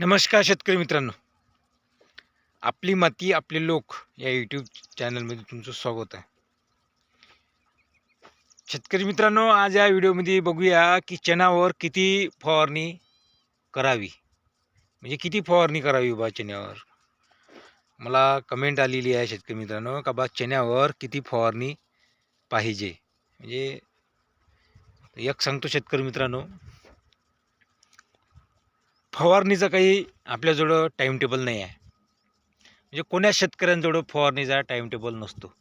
नमस्कार शेतकरी मित्रांनो. आपली माती आपले लोक या यूट्यूब चॅनलमध्ये तुमचं स्वागत आहे. शेतकरी मित्रांनो आज या व्हिडिओमध्ये बघूया की चण्यावर किती फवारणी करावी. म्हणजे किती फवारणी करावी बा चण्यावर? मला कमेंट आलेली आहे शेतकरी मित्रांनो का बा चण्यावर किती फवारणी पाहिजे? म्हणजे एक सांगतो शेतकरी मित्रांनो फवारणीचं काही आपल्याजवळ टाईम टेबल नाही आहे. म्हणजे कोण्या शेतकऱ्यांजवळ फवारणीचा टाईम टेबल नसतो.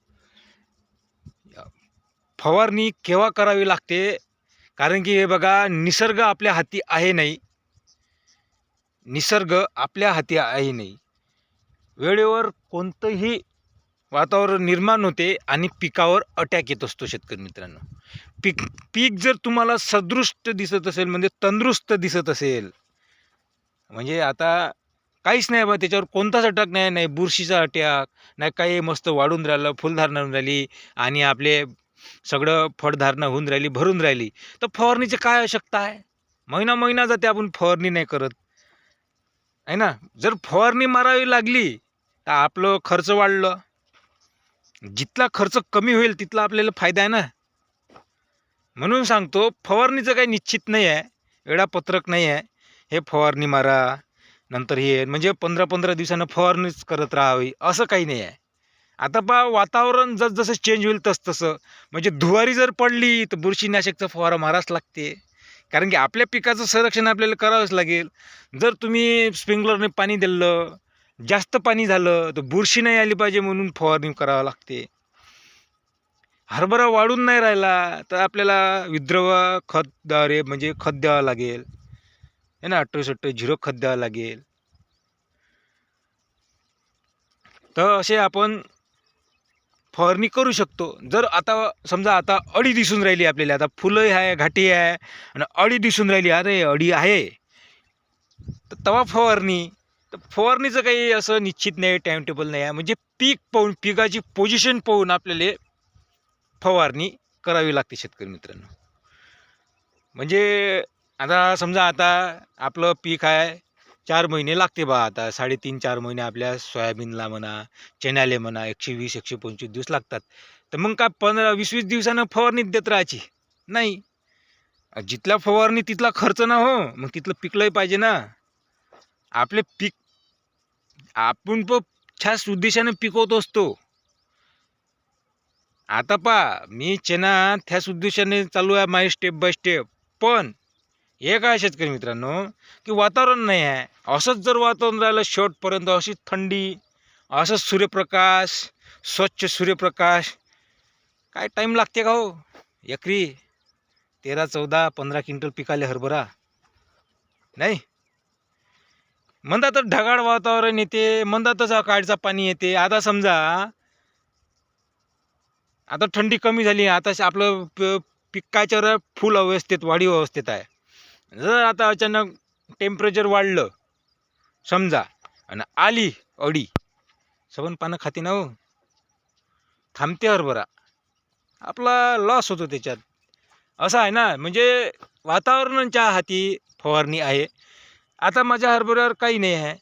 फवारणी केव्हा करावी लागते? कारण की हे बघा निसर्ग आपल्या हाती आहे नाही. निसर्ग आपल्या हाती आहे नाही. वेळेवर कोणतंही वातावरण निर्माण होते आणि पिकावर अटॅक येत असतो शेतकरी मित्रांनो. पीक पीक जर तुम्हाला सदृष्ट दिसत असेल म्हणजे तंदुरुस्त दिसत असेल म्हणजे आता काहीच नाही बा त्याच्यावर कोणताच अटॅक नाही नाही बुरशीचा अटॅक नाही काही मस्त वाढून राहिलं फुलधारणा होऊन राहिली आणि आपले सगळं फळधारणा होऊन राहिली भरून राहिली. तर फवारणीची काय आवश्यकता आहे? महिना महिना जाते आपण फवारणी नाही करत. आहे ना? जर फवारणी मारावी लागली तर आपलं खर्च वाढलं. जितला खर्च कमी होईल तिथला आपल्याला फायदा आहे ना? म्हणून सांगतो फवारणीचं काही निश्चित नाही आहे वेळापत्रक नाही आहे. हे फवारणी मारा नंतर हे म्हणजे पंधरा पंधरा दिवसानं फवारणीच करत राहावी असं काही नाही आहे. आता पहा वातावरण जसजसं चेंज होईल तस तसं. म्हणजे धुवारी जर पडली तर बुरशीनाशकचा फवारा माराच लागते. कारण की आपल्या पिकाचं संरक्षण आपल्याला करावंच लागेल. जर तुम्ही स्प्रिंकलरने पाणी दिलं जास्त पाणी झालं तर बुरशी नाही आली पाहिजे म्हणून फवारणी करावं लागते. हरभरा वाढून नाही राहिला तर आपल्याला विद्रव खतद्वारे म्हणजे खत द्यावं लागेल. आहे ना अठ्ठावीस अठ्ठावीस झिरो खत द्यावं लागेल. तर असे आपण फवारणी करू शकतो. जर आता समजा आता अडी दिसून राहिली आपल्याला आता फुलं आहे घाटी आहे आणि अडी दिसून राहिली अरे अडी आहे. तर तवा फवारणी तर फवारणीचं काही असं निश्चित नाही टाईम टेबल नाही आहे. म्हणजे पीक पाहून पिकाची पोझिशन पाहून आपल्याला फवारणी करावी लागते शेतकरी मित्रांनो. म्हणजे आता समजा आता आपलं पीक आहे चार महिने लागते बा आता. साडेतीन चार महिने आपल्या सोयाबीनला म्हणा चण्याले म्हणा एकशे वीस एकशे पंचवीस दिवस लागतात. तर मग काय पंधरा वीस वीस दिवसानं फवारणीत देत राहायची? नाही. जिथल्या फवारणी तिथला खर्च ना हो. मग तिथलं पिकलंही पाहिजे ना. आपले पीक आपण प छास उद्देशानं पिकवत असतो. आता पा मी चेना त्याच उद्देशाने चालू आहे माझी स्टेप बाय स्टेप पण हे काय शेतकरी मित्रांनो? की वातावरण नाही आहे. असंच जर वातावरण राहिलं शेवटपर्यंत अशी थंडी असंच सूर्यप्रकाश स्वच्छ सूर्यप्रकाश. काय टाईम लागते का हो? एकरी तेरा चौदा पंधरा क्विंटल पिकाले हरभरा. नाही? मंदातच ढगाळ वातावरण येते मंदातच काळचा पाणी येते. आता समजा आता थंडी कमी झाली आता आपलं प- फुल अवस्थेत वाढीव अवस्थेत आहे. जर आता अचानक टेम्परेचर वाढलं समजा आणि आली अडी सबन पानं खाते ना हो. थांबते हरभरा. आपला लॉस होतो त्याच्यात. असं आहे ना म्हणजे वातावरणाच्या हाती फवारणी आहे. आता माझ्या हरभऱ्यावर काही नाही आहे.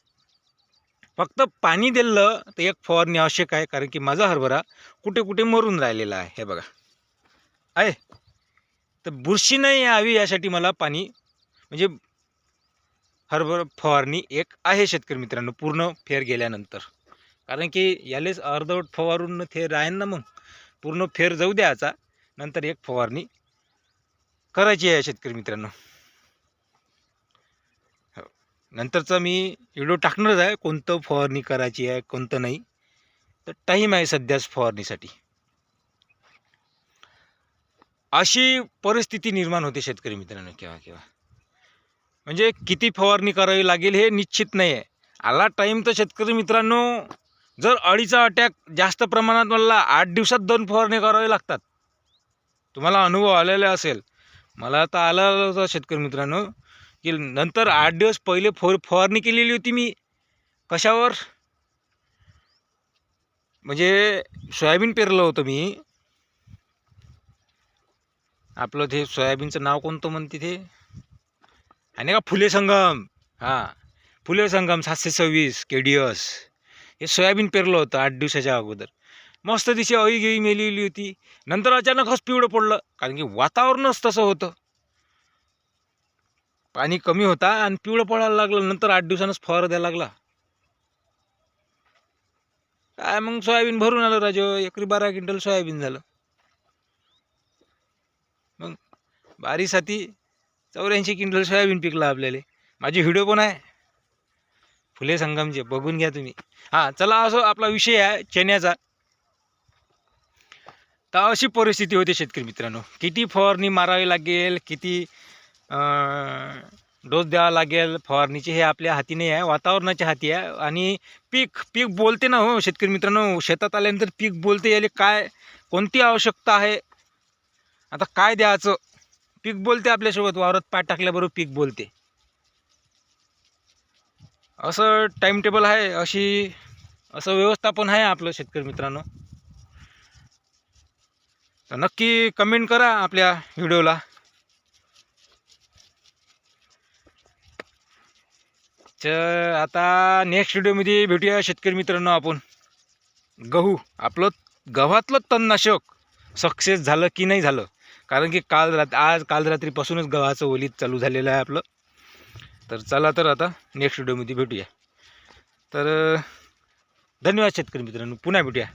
फक्त पाणी दिलं तर एक फवारणी आवश्यक आहे कारण की माझा हरभरा कुठे कुठे मरून राहिलेला आहे हे बघा. आहे. तर बुरशी नाही यावी यासाठी मला पाणी म्हणजे हरभर फवारणी एक आहे शेतकरी मित्रांनो पूर्ण फेर गेल्यानंतर. कारण की यालेच अर्धवट फवारून ते राहीन ना मग. पूर्ण फेर जाऊ द्यायचा नंतर एक फवारणी करायची आहे शेतकरी मित्रांनो. हो. नंतरचा मी व्हिडिओ टाकणारच आहे कोणतं फवारणी करायची आहे कोणतं नाही. तर टाईम आहे सध्याच फवारणीसाठी. अशी परिस्थिती निर्माण होते शेतकरी मित्रांनो केव्हा केव्हा. म्हणजे किती फवारणी करावी लागेल हे निश्चित नाही आहे आला टाईम तर शेतकरी मित्रांनो जर अळीचा अटॅक जास्त प्रमाणात मला आठ दिवसात दोन फवारणी करावी लागतात. तुम्हाला अनुभव आलेला असेल. मला तर आला होता शेतकरी मित्रांनो की नंतर आठ दिवस पहिले फो फवारणी केलेली होती मी. कशावर? म्हणजे सोयाबीन पेरलं होतं मी. आपलं ते सोयाबीनचं नाव कोणतं म्हणते ते? आणि का फुले संगम. हां. फुले संगम सातशे सव्वीस के डी एस हे सोयाबीन पेरलं होतं आठ दिवसाच्या अगोदर. मस्त दिशी अळी गिळी मेलेली होती. नंतर अचानकच पिवळं पडलं कारण की वातावरणच तसं होतं. पाणी कमी होता आणि पिवळं पडायला लागलं नंतर आठ दिवसानंच फवारा द्यायला लागला. काय मग सोयाबीन भरून आलं राजू एकरी बारा क्विंटल सोयाबीन झालं. मग बारीसाठी चौऱ्याऐंशी क्विंटल सोयाबीन पिकलं आपल्याला. माझी व्हिडिओ पण आहे. फुले संगमचे बघून घ्या तुम्ही. हां चला असं आपला विषय आहे चण्याचा. तर अशी परिस्थिती होते शेतकरी मित्रांनो. किती फवारणी मारावी लागेल किती डोस द्यावा लागेल फवारणीचे हे आपल्या हाती नाही आहे वातावरणाच्या हाती आहे. आणि पीक पीक बोलते ना हो शेतकरी मित्रांनो शेतात आल्यानंतर पीक बोलते याले काय कोणती आवश्यकता आहे? आता काय द्यायचं? पीक बोलते आपल्यासोबत वावरात पाय टाकल्याबरोबर पीक बोलते. असं टाईमटेबल आहे अशी असं व्यवस्थापन आहे आपलं शेतकरी मित्रांनो. तर नक्की कमेंट करा आपल्या व्हिडिओला तर आता नेक्स्ट व्हिडिओमध्ये भेटूया शेतकरी मित्रांनो आपण. गहू आपलं गव्हातलं तणनाशक सक्सेस झालं की नाही झालं? कारण की काल रात आज काल रात्रीपासूनच गव्हाचं ओलीत चालू झालेलं आहे आपलं. तर चला तर आता नेक्स्ट व्हिडिओमध्ये भेटूया. तर धन्यवाद शेतकरी मित्रांनो. पुन्हा भेटूया.